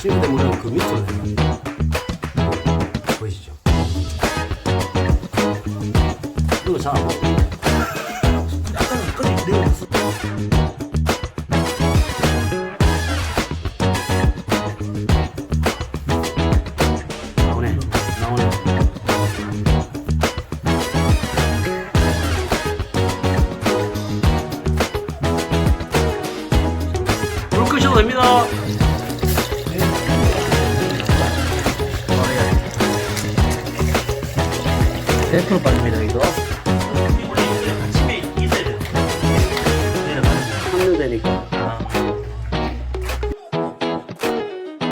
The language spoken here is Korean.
싱크대 물은 그 밑으로 내려. 보이시죠? 이거 잘안 보여. 약간 끝이 내려갔어. 나오네. 나오네. 불 끄셔도 됩니다. 대표로 빠집니다, 이거. 합류되니까.